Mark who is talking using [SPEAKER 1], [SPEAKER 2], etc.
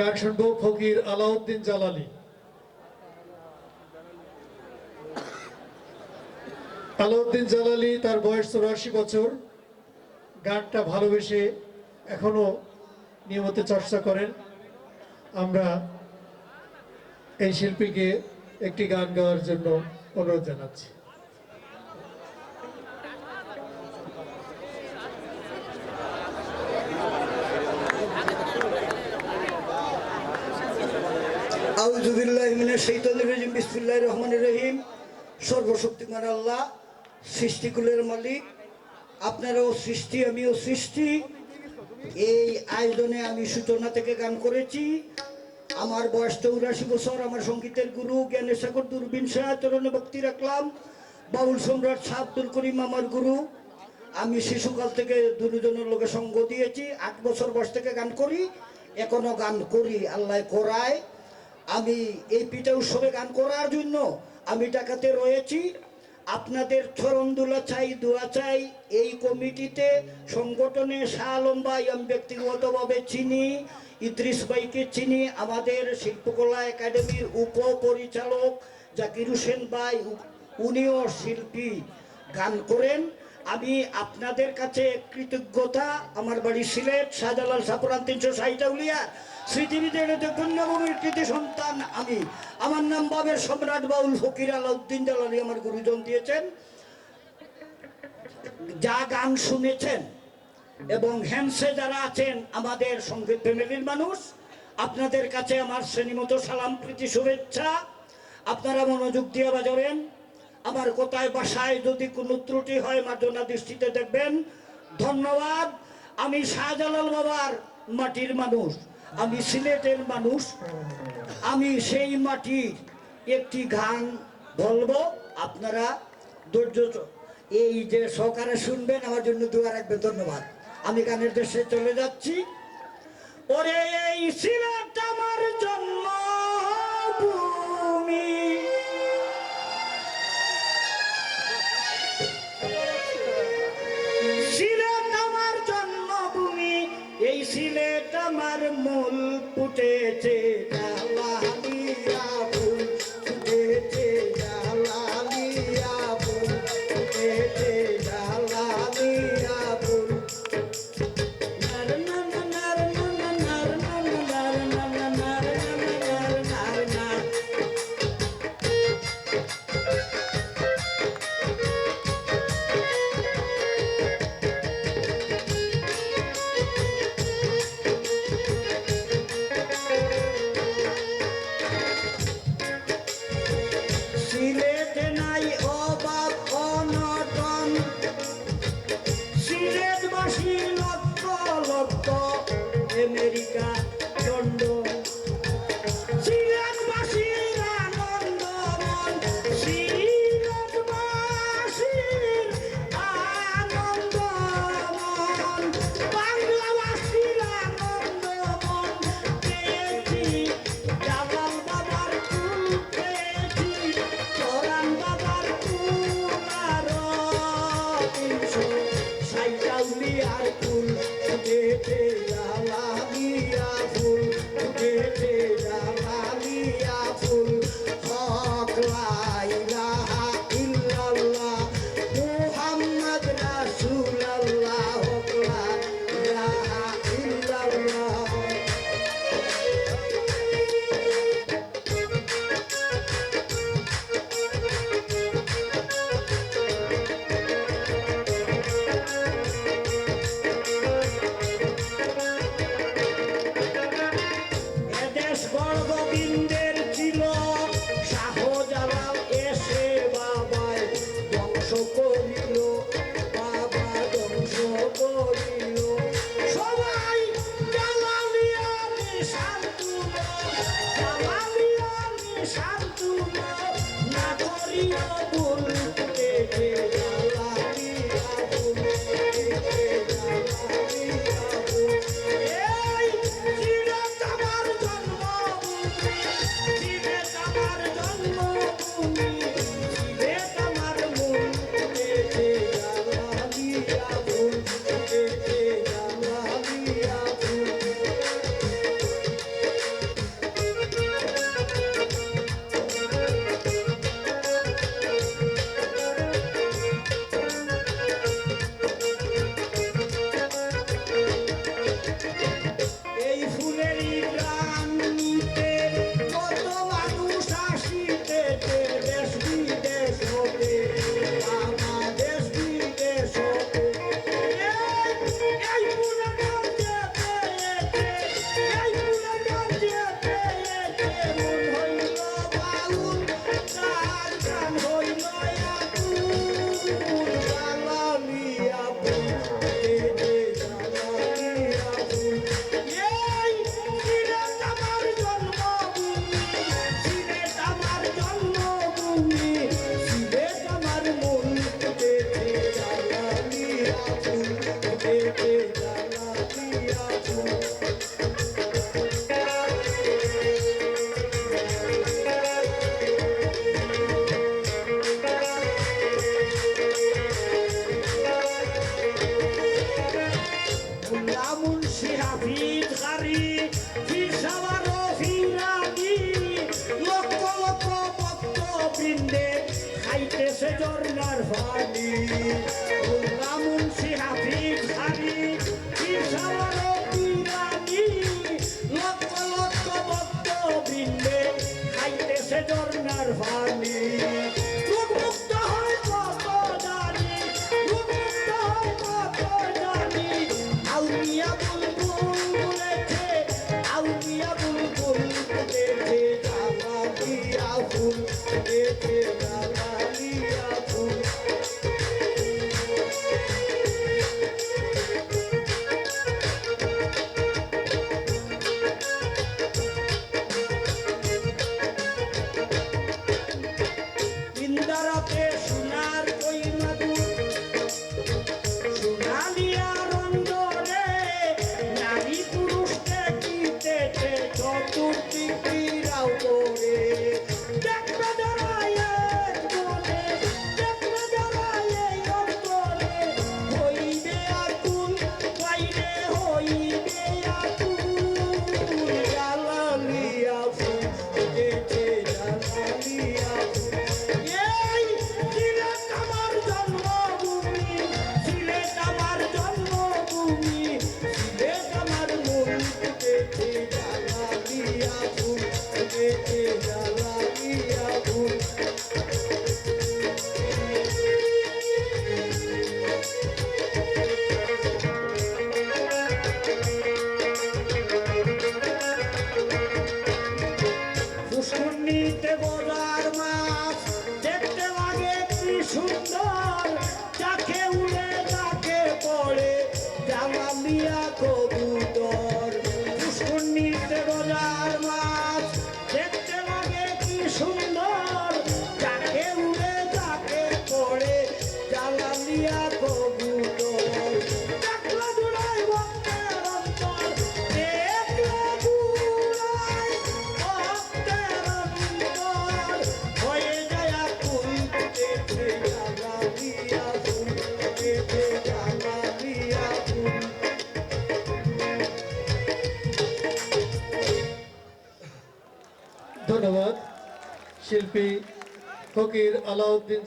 [SPEAKER 1] গান শুনব ফকির আলাউদ্দিন জালালি। আলাউদ্দিন জালালি তার বয়স চৌরাশি বছর। গানটা ভালোবেসে এখনও নিয়মিত চর্চা করেন। আমরা এই শিল্পীকে একটি গান গাওয়ার জন্য অনুরোধ জানাচ্ছি।
[SPEAKER 2] রহমানির রহিম। আল্লাহ, সৃষ্টিকুলের মালিক। সৃষ্টি, আমিও সৃষ্টি। এই আয়োজনে আমি সূচনা থেকে গান করেছি। আমার বয়স চৌরাশি বছর, আমার সঙ্গীতের গুরু জ্ঞানের সাগর দূরবীন শাহ চরণে ভক্তি রাখলাম। বাউল সম্রাট শাহ আব্দুল করিম আমার গুরু। আমি শিশুকাল থেকে দুজনের লোকে সঙ্গ দিয়েছি। আট বছর বয়স থেকে গান করি। এখনও গান করি, আল্লাহ করায়। আমি এই পিঠা উৎসবে গান করার জন্য আমি টাকাতে রয়েছি। আপনাদের চরণদুলা চাই, দোয়া চাই। এই কমিটিতে সংগঠনে শাহ আলম ভাই আমি ব্যক্তিগতভাবে চিনি, ইদ্রিস ভাইকে চিনি, আমাদের শিল্পকলা একাডেমির উপপরিচালক জাকির হোসেন ভাই, উনিও শিল্পী গান করেন। আমি আপনাদের কাছে কৃতজ্ঞতা। আমার বাড়ি সিলেট, শাহজালাল সাপুরান তিনশো সাইটাউলিয়া স্মৃতিবিদের কন্যাভূমির কৃতি সন্তান আমি। আমার নাম বাবের সম্রাট বাউল ফকির আলাউদ্দিন জালালি আমার গুরুজন দিয়েছেন। যা গান শুনেছেন এবং হ্যান্সে যারা আছেন, আমাদের সংগীত ফ্যামিলির মানুষ, আপনাদের কাছে আমার শ্রেণীমতো সালাম, প্রীতি, শুভেচ্ছা। আপনারা মনোযোগ দিয়ে বাজাবেন। আমার কোথায় বাসায় যদি কোনো ত্রুটি হয়, মার্জনা দৃষ্টিতে দেখবেন। ধন্যবাদ। আমি শাহজালাল বাবার মাটির মানুষ। আমি সিলেটের মানুষ। আমি সেই মাটির একটি গান বলব। আপনারা ধৈর্য এই যে সহকারে শুনবেন, আমার জন্য দোয়া রাখবে ধন্যবাদ। আমি গানের দেশে চলে যাচ্ছি। ওরে এই Sylhet
[SPEAKER 3] Pute, Tawahani, Rapa. Senhor. Find
[SPEAKER 2] me. শিল্পী ফকির আলাউদ্দিন